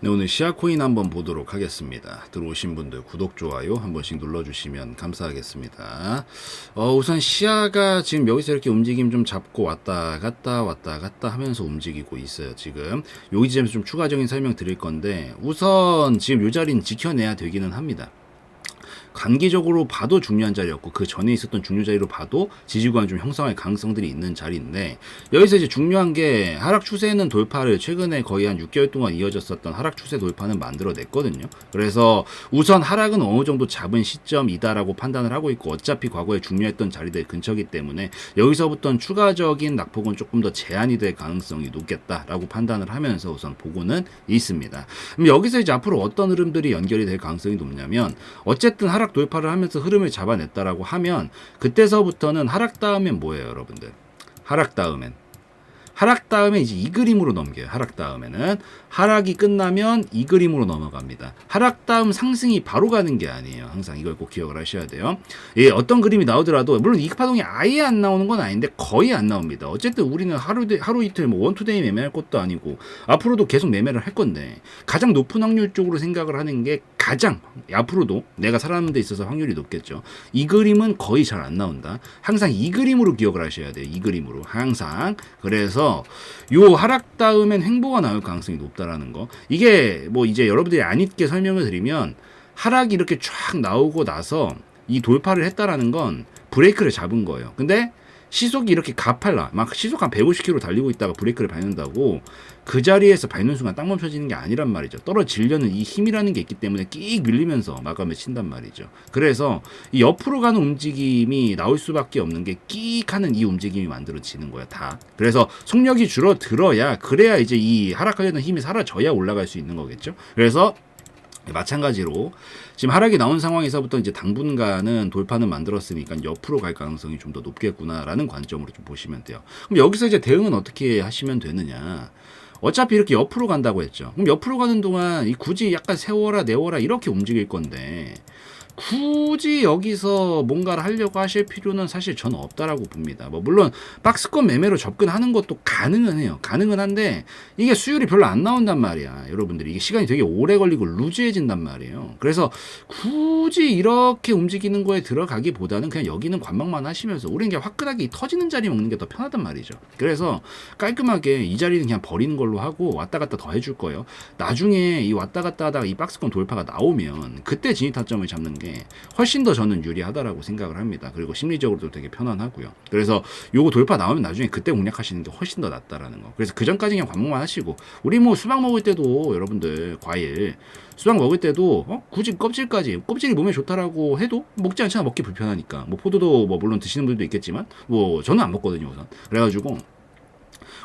네, 오늘 시아코인 한번 보도록 하겠습니다. 들어오신 분들 구독, 좋아요 한 번씩 눌러주시면 감사하겠습니다. 어, 우선 시아가 지금 여기서 이렇게 움직임 좀 잡고 왔다 갔다 왔다 갔다 하면서 움직이고 있어요. 지금 여기 지점에서 좀 추가적인 설명 드릴 건데 우선 지금 요 자리는 지켜내야 되기는 합니다. 단기적으로 봐도 중요한 자리였고 그 전에 있었던 중요 자리로 봐도 지지구간 좀 형성할 가능성들이 있는 자리인데 여기서 이제 중요한 게 하락 추세는 돌파를 최근에 거의 한 6개월 동안 이어졌었던 하락 추세 돌파는 만들어냈거든요. 그래서 우선 하락은 어느 정도 잡은 시점이다라고 판단을 하고 있고 어차피 과거에 중요했던 자리들 근처기 때문에 여기서부터는 추가적인 낙폭은 조금 더 제한이 될 가능성이 높겠다라고 판단을 하면서 우선 보고는 있습니다. 그럼 여기서 이제 앞으로 어떤 흐름들이 연결이 될 가능성이 높냐면 어쨌든 하락 돌파를 하면서 흐름을 잡아냈다라고 하면 그때서부터는 하락 다음엔 뭐예요, 여러분들? 하락 다음엔 하락 다음에 이제 이 그림으로 넘겨요. 하락 다음에는 하락이 끝나면 이 그림으로 넘어갑니다. 하락 다음 상승이 바로 가는 게 아니에요. 항상 이걸 꼭 기억을 하셔야 돼요. 예, 어떤 그림이 나오더라도 물론 이 파동이 아예 안 나오는 건 아닌데 거의 안 나옵니다. 어쨌든 우리는 하루 하루 이틀 뭐 원투데이 매매할 것도 아니고 앞으로도 계속 매매를 할 건데 가장 높은 확률 쪽으로 생각을 하는 게 가장 앞으로도 내가 살아남는 데 있어서 확률이 높겠죠. 이 그림은 거의 잘 안 나온다. 항상 이 그림으로 기억을 하셔야 돼요. 이 그림으로 항상. 그래서 요 하락 다음엔 횡보가 나올 가능성이 높다 라는 거. 이게 뭐 이제 여러분들이 안 잊게 설명을 드리면 하락이 이렇게 쫙 나오고 나서 이 돌파를 했다라는 건 브레이크를 잡은 거예요. 근데 시속이 이렇게 가팔라 막 시속 한 150km 달리고 있다가 브레이크를 밟는다고 그 자리에서 밟는 순간 딱 멈춰지는 게 아니란 말이죠. 떨어지려는 이 힘이라는 게 있기 때문에 끼익 밀리면서 마감을 친단 말이죠. 그래서 이 옆으로 가는 움직임이 나올 수밖에 없는 게 끼익 하는 이 움직임이 만들어지는 거야, 다. 그래서 속력이 줄어들어야 그래야 이제 이 하락하려는 힘이 사라져야 올라갈 수 있는 거겠죠. 그래서 마찬가지로 지금 하락이 나온 상황에서부터 이제 당분간은 돌파는 만들었으니까 옆으로 갈 가능성이 좀 더 높겠구나라는 관점으로 좀 보시면 돼요. 그럼 여기서 이제 대응은 어떻게 하시면 되느냐? 어차피 이렇게 옆으로 간다고 했죠. 그럼 옆으로 가는 동안 이 굳이 약간 세워라 내워라 이렇게 움직일 건데 굳이 여기서 뭔가를 하려고 하실 필요는 사실 저는 없다라고 봅니다. 뭐 물론 박스권 매매로 접근하는 것도 가능은 해요. 가능은 한데 이게 수율이 별로 안 나온단 말이야. 여러분들이 이게 시간이 되게 오래 걸리고 루즈해진단 말이에요. 그래서 굳이 이렇게 움직이는 거에 들어가기보다는 그냥 여기는 관망만 하시면서 우리는 그냥 화끈하게 터지는 자리 먹는 게 더 편하단 말이죠. 그래서 깔끔하게 이 자리는 그냥 버리는 걸로 하고 왔다 갔다 더 해줄 거예요. 나중에 이 왔다 갔다 하다가 이 박스권 돌파가 나오면 그때 진입 타점을 잡는 게 훨씬 더 저는 유리하다라고 생각을 합니다. 그리고 심리적으로도 되게 편안하고요. 그래서 요거 돌파 나오면 나중에 그때 공략하시는 게 훨씬 더 낫다라는 거. 그래서 그 전까지 그냥 관목만 하시고 우리 뭐 수박 먹을 때도 여러분들 과일 수박 먹을 때도 어? 굳이 껍질까지 껍질이 몸에 좋다라고 해도 먹지 않잖아 먹기 불편하니까 뭐 포도도 뭐 물론 드시는 분들도 있겠지만 뭐 저는 안 먹거든요 우선 그래가지고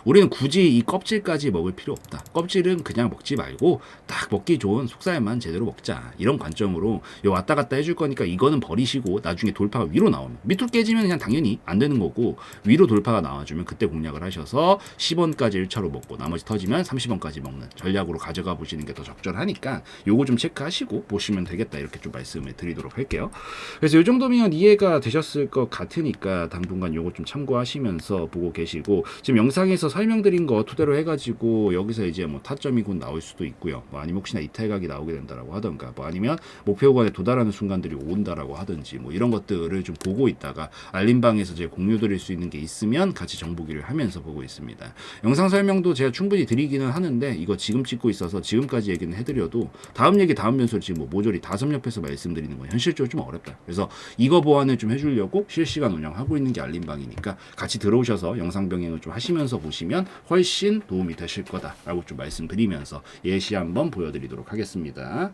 우리는 굳이 이 껍질까지 먹을 필요 없다. 껍질은 그냥 먹지 말고 딱 먹기 좋은 속살만 제대로 먹자. 이런 관점으로 요 왔다 갔다 해줄 거니까 이거는 버리시고 나중에 돌파가 위로 나오면 밑으로 깨지면 그냥 당연히 안 되는 거고 위로 돌파가 나와주면 그때 공략을 하셔서 10원까지 1차로 먹고 나머지 터지면 30원까지 먹는 전략으로 가져가 보시는 게 더 적절하니까 요거 좀 체크하시고 보시면 되겠다 이렇게 좀 말씀을 드리도록 할게요. 그래서 요 정도면 이해가 되셨을 것 같으니까 당분간 요거 좀 참고하시면서 보고 계시고 지금 영상에서 설명드린 거 토대로 해가지고 여기서 이제 뭐 타점이 곧 나올 수도 있고요. 뭐 아니면 혹시나 이탈각이 나오게 된다라고 하던가 뭐 아니면 목표 구간에 도달하는 순간들이 온다라고 하든지 뭐 이런 것들을 좀 보고 있다가 알림방에서 제 공유 드릴 수 있는 게 있으면 같이 정보기를 하면서 보고 있습니다. 영상 설명도 제가 충분히 드리기는 하는데 이거 지금 찍고 있어서 지금까지 얘기는 해드려도 다음 얘기 다음 변수를 지금 뭐 모조리 다섯 옆에서 말씀드리는 건 현실적으로 좀 어렵다. 그래서 이거 보완을 좀 해주려고 실시간 운영하고 있는 게 알림방이니까 같이 들어오셔서 영상 병행을 좀 하시면서 보시 면 훨씬 도움이 되실 거다라고 좀 말씀드리면서 예시 한번 보여드리도록 하겠습니다.